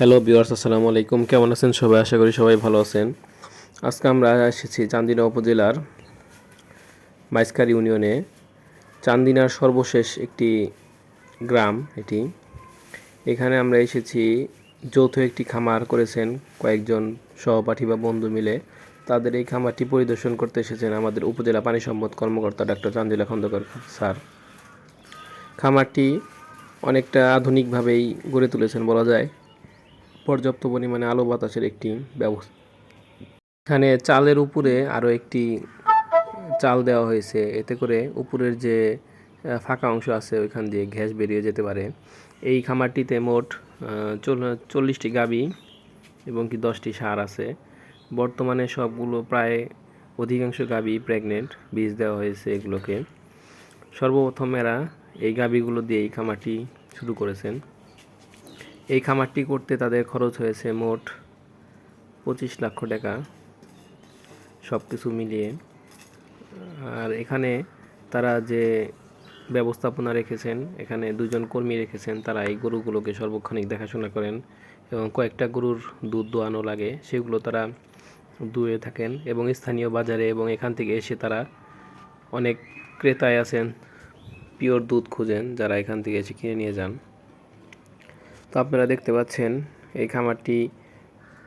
Hello বিওয়ার্স আসসালামু আলাইকুম। কেমন আছেন সবাই? আশা করি সবাই ভালো আছেন। আজকে আমরা এসেছি চান্দিনা উপজেলার মাইসকার ইউনিয়নে। চান্দিনার সর্বশেষ একটি গ্রাম এটি। এখানে আমরা এসেছি, যৌথ একটি খামার করেছেন কয়েকজন সহপাঠী বা বন্ধু মিলে। তাদের এই খামারটি পরিদর্শন করতে এসেছেন আমাদের উপজেলা পানি সম্পদ কর্মকর্তা ডাক্তার চান্দিলা খন্দকার স্যার। খামারটি অনেকটা আধুনিকভাবেই গড়ে তুলেছেন বলা যায়। পর্যাপ্ত পরিমাণে আলো বাতাসের একটি ব্যবস্থা। এখানে চালের উপরে আরও একটি চাল দেওয়া হয়েছে। এতে করে উপরের যে ফাঁকা অংশ আছে, ওইখান দিয়ে গ্যাস বেরিয়ে যেতে পারে। এই খামারটিতে মোট চল্লিশটি গাবি এবং কি দশটি সার আছে। বর্তমানে সবগুলো প্রায় অধিকাংশ গাবি প্রেগনেন্ট, বীজ দেওয়া হয়েছে এগুলোকে। সর্বপ্রথম এরা এই গাবিগুলো দিয়ে এই খামারটি শুরু করেছেন। এই খামারটি করতে তাদের খরচ হয়েছে মোট পঁচিশ লক্ষ টাকা। সব কিছু মিলিয়ে। আর এখানে তারা যে ব্যবস্থাপনা রেখেছেন, এখানে দুজন কর্মী রেখেছেন, তারা এই গরুগুলোকে সর্বক্ষণিক দেখাশোনা করেন এবং কয়েকটা গরুর দুধ দোয়ানো লাগে, সেগুলো তারা দুয়ে থাকেন এবং স্থানীয় বাজারে এবং এখান থেকে এসে তারা অনেক ক্রেতায় আছেন পিওর দুধ খুঁজেন, যারা এখান থেকে এসে কিনে নিয়ে যান। তো আপনারা দেখতে পাচ্ছেন, এই খামারটি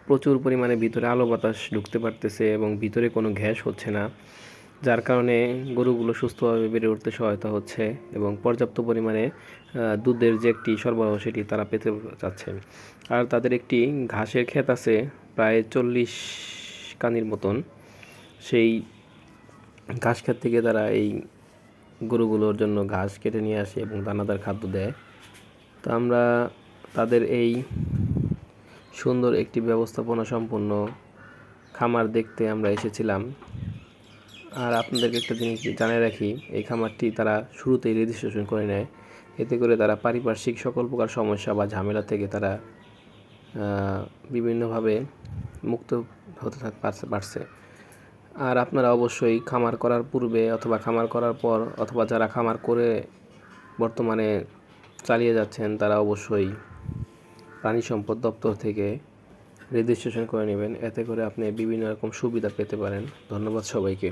প্রচুর পরিমাণে ভিতরে আলো বাতাস ঢুকতে পারতেছে এবং ভিতরে কোনো গ্যাস হচ্ছে না, যার কারণে গরুগুলো সুস্থভাবে বেড়ে উঠতে সহায়তা হচ্ছে এবং পর্যাপ্ত পরিমাণে দুধের যে একটি সরবরাহ সেটি তারা পেতে চাচ্ছেন আর তাদের একটি ঘাসের ক্ষেত আছে, প্রায় চল্লিশ কানির মতন। সেই ঘাস ক্ষেত থেকে তারা এই গরুগুলোর জন্য ঘাস কেটে নিয়ে আসে এবং দানাদার খাদ্য দেয়। তো আমরা তাদের এই সুন্দর একটি ব্যবস্থাপনা সম্পন্ন খামার দেখতে আমরা এসেছিলাম। আর আপনাদেরকে একটা জিনিস জানিয়ে রাখি, এই খামারটি তারা শুরুতেই রেজিস্ট্রেশন করে নেয়। এতে করে তারা পারিপার্শ্বিক সকল প্রকার সমস্যা বা ঝামেলা থেকে তারা বিভিন্নভাবে মুক্ত হতে পারছে। আর আপনারা অবশ্যই খামার করার পূর্বে অথবা খামার করার পর অথবা যারা খামার করে বর্তমানে চালিয়ে যাচ্ছেন, তারা অবশ্যই প্রাণী সম্পদ দপ্তর থেকে রেজিস্ট্রেশন করে নেবেন। এতে করে আপনি বিভিন্ন রকম সুবিধা পেতে পারেন। ধন্যবাদ সবাইকে।